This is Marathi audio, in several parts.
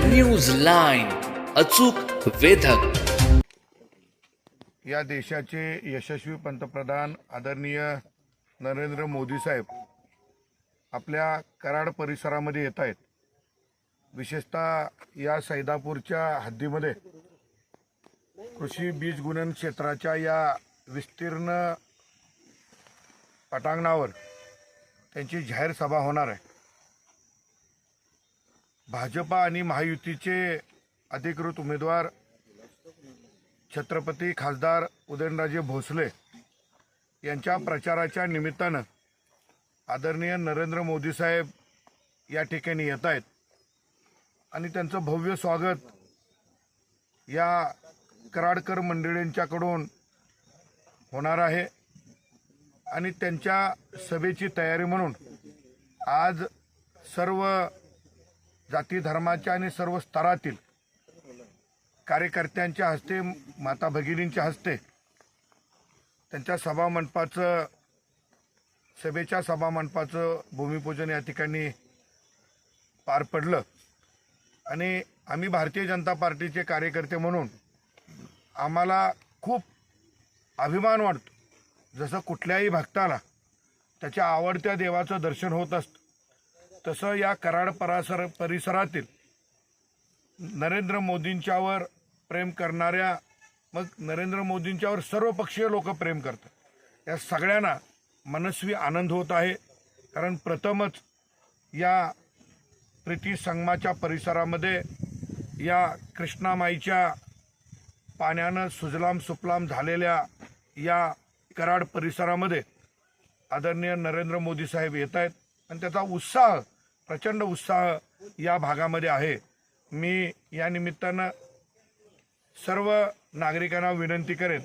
न्यूज लाईन अचूक वेधक. या देशाचे यशस्वी पंतप्रधान आदरणीय नरेंद्र मोदी साहेब आपल्या कराड परिसरामध्ये येत आहेत. विशेषतः या सैदापूरच्या हद्दीमध्ये कृषी बीज गुणन क्षेत्राच्या या विस्तीर्ण पटांगणावर त्यांची जाहीर सभा होणार आहे. भाजपा आणि महायुतीचे अधिकृत उमेदवार छत्रपती खासदार उदयनराजे भोसले यांच्या प्रचाराच्या निमित्तानं आदरणीय नरेंद्र मोदी साहेब या ठिकाणी येत आहेत. आणि त्यांचं भव्य स्वागत या कराडकर मंडळींच्याकडून होणार आहे. आणि त्यांच्या सभेची तयारी म्हणून आज सर्व जाती धर्माच्या आणि सर्व स्तरातील कार्यकर्त्यांच्या हस्ते माता भगिनींच्या हस्ते त्यांच्या सभामंडपाचं सभेच्या सभामंडपाचं भूमिपूजन या ठिकाणी पार पडलं. आणि आम्ही भारतीय जनता पार्टीचे कार्यकर्ते म्हणून आम्हाला खूप अभिमान वाटतो. जसं कुठल्याही भक्ताला त्याच्या आवडत्या देवाचं दर्शन होत असतं तसं या कराड परासर परिसरातील नरेंद्र मोदींच्यावर प्रेम करणाऱ्या मग नरेंद्र मोदींच्यावर सर्वपक्षीय लोक प्रेम करतात. या सगळ्यांना मनस्वी आनंद होत आहे. कारण प्रथमच या प्रीती संगमाच्या परिसरामध्ये या कृष्णामाईच्या पाण्यानं सुजलाम सुफलाम झालेल्या या कराड परिसरामध्ये आदरणीय नरेंद्र मोदी साहेब येत आहेत. आणि त्याचा उत्साह प्रचंड उत्साह या भागामध्ये आहे. मी या निमित्तानं सर्व नागरिकांना विनंती करेन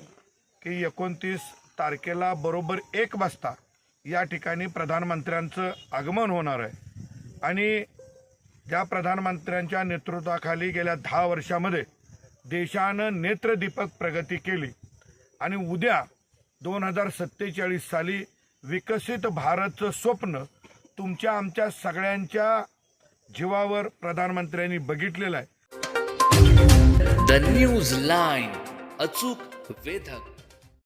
की एकोणतीस तारखेला बरोबर एक वाजता या ठिकाणी प्रधानमंत्र्यांचं आगमन होणार आहे. आणि ज्या प्रधानमंत्र्यांच्या नेतृत्वाखाली गेल्या दहा वर्षामध्ये देशानं नेत्रदीपक प्रगती केली आणि उद्या दोन हजार सत्तेचाळीस साली विकसित भारतचं स्वप्न तुमच्या आमच्या सगळ्यांच्या जीवावर प्रधानमंत्र्यांनी बघितलेलं आहे. द न्यूज लाईन अचूक वेधक.